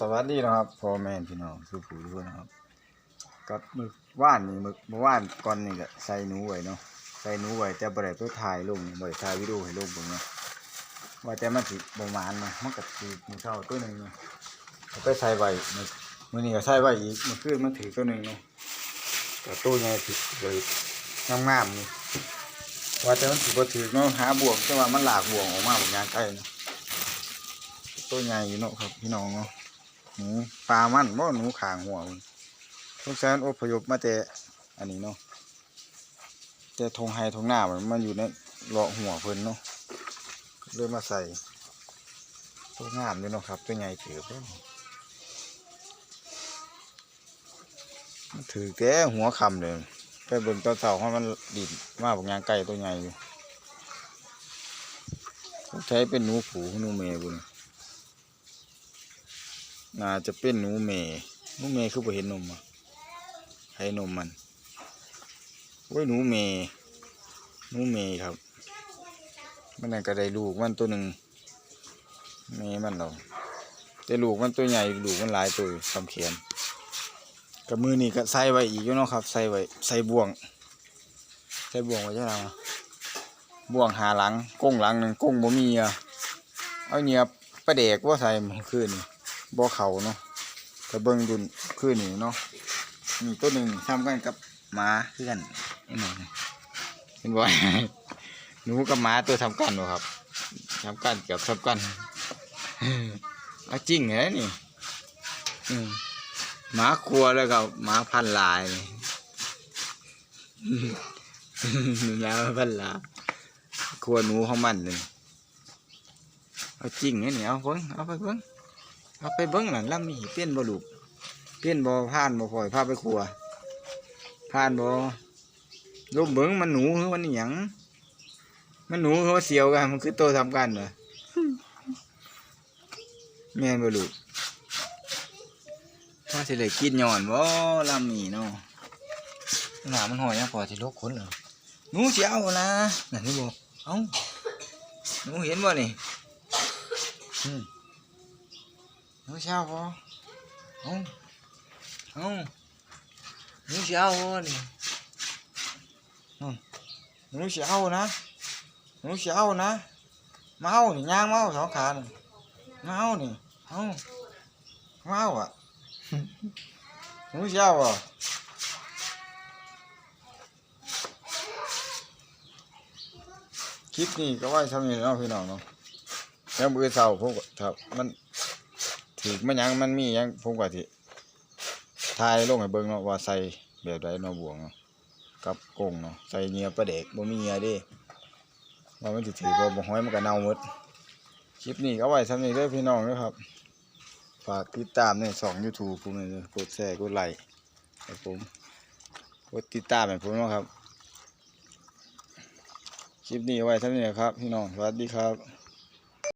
สวัสดีนะครับพ่อแม่พี่น้องสุขุทุกคนนะครับกับมึกว่านนี่มึกเมื่านก่อนนี่ก็ใส่หนูไว้เนาะใส่หนูไว้แต่บ่ได้ไปถ่ายลงบ่ได้ถ่ายวิดีโอให้ลงเบิ่งเนาะว่าแต่มันสิบ่มานเนาะมันก็สิมีเท่าตัวหนึงเนาะไปใส่ไว้มือมือนี้ก็ใส่ไว้อีกมื่อคืนมันถือตัวหนึงเนาะก็ตัวใหญ่ผิดเลยงามๆนี่ว่าแต่มันสิบ่ถือเนาะหาบ่วงแต่ว่ามันหลากบ่วงออกมาบ่ยางไกลเนาะตัวใหญ่อยู่เนาะครับพี่น้องเนาะ หนูปลามันบ่หนูขางหัวมันทุกแสนอพยพมาแต่อันนี้เนาะแต่ทงไฮทงหน้ามันมันอยู่ในเลาะหัวเพิ่นเนาะเริ่มมาใส่ตัวงามอยู่เนาะครับ ตัวใหญ่เกือบเลยมันถือแก่หัวคำเลยไปเบิ่งตัวเสาเพราะมันดิดมาบางยางไก่ตัวใหญ่อยู่ต้องใช้เป็นหนูผูหนูเมย์บุญ น่าจะเป็นหนูเมย์หนูเมย์คือบ่เห็นนมอะให้นมมันโอ้ยหนูเมย์หนูเมย์ครับ มันนั่นก็ได้ลูกมันตัวหนึ่งเมย์มันเราแต่ลูกมันตัวใหญ่ลูกมันหลายตัวอยู่สำเขียนกับมือนี่ก็ใส่ไว้อีกอยู่เนาะครับ ใส่ไว้ใส่บ่วง ใส่บ่วงไว้ใช่ไหมบ่วงหาหลังก้งหลังหนึ่งก้งบ่มีอะเอาเนียบประเด็กว่าใส่มื่อคืนนี่ บ่เขาเนาะกระเบิงดุนคือนี่เนาะนี่ตัวหนึ่งทำกันกับหมาเพื่อนนี่หน่เห็นบ่หนูกับหมาตัวทำกันบ่ครับทำกันเกือบทำกันเอาจริงเหรอนี่มหมาครัวแล้วก็หมาพันลายนี่หมาพันลายครัวหนูของมันเลยเอาจริงเหรอนี่เอาเบิ่งเอาไปเบิ่ง เอาไปเบิ้งหลังลำนี่เปลี่ยนบ่ลูกเปลี่ยนบ่ผ่านบ่ปล่อยพาไปครัวผ่านบ่ลูกเบิ้งมันหนูหรือมันอิหยังมันหนูหรือว่าเสียวกันมันคือโตทำกันเหรอแม่นบ่ลูกพ่อสิได้กินย้อนบ่ลำนี่เนาะหนามันหอยยังพอสิลกขนเหรอหนูสิเอานะนั่นนี่บ่เอ้าหนูเห็นบ่นี่อืม หนูเช้าบ่เอาเอาหนูเช้าบ่นี่อืมหนูเช้านะหนูเช้านะมาเอานี่ย่างมาเอา ถือมันยังมันมียังผมก็สิทายลงให้เบิ่งเนาะว่าใส่แบบใดเนาะบวงเนาะกับกงเนาะใส่เหงียปลาเด็กบ่มีเหงียด้ว่ามันสิถือบ่บ่ห้อยมันก็เน่าหมดคลิปนี้ก็เอาไว้สำนี้เด้อพี่น้องเด้อครับ ฝากติดตามในช่อง YouTube ผมเลยกดแชร์กดไลค์ให้ผมกดติดตามให้ผมนะครับ คลิปนี้ไว้สำนี้ครับ พี่น้องสวัสดีครับ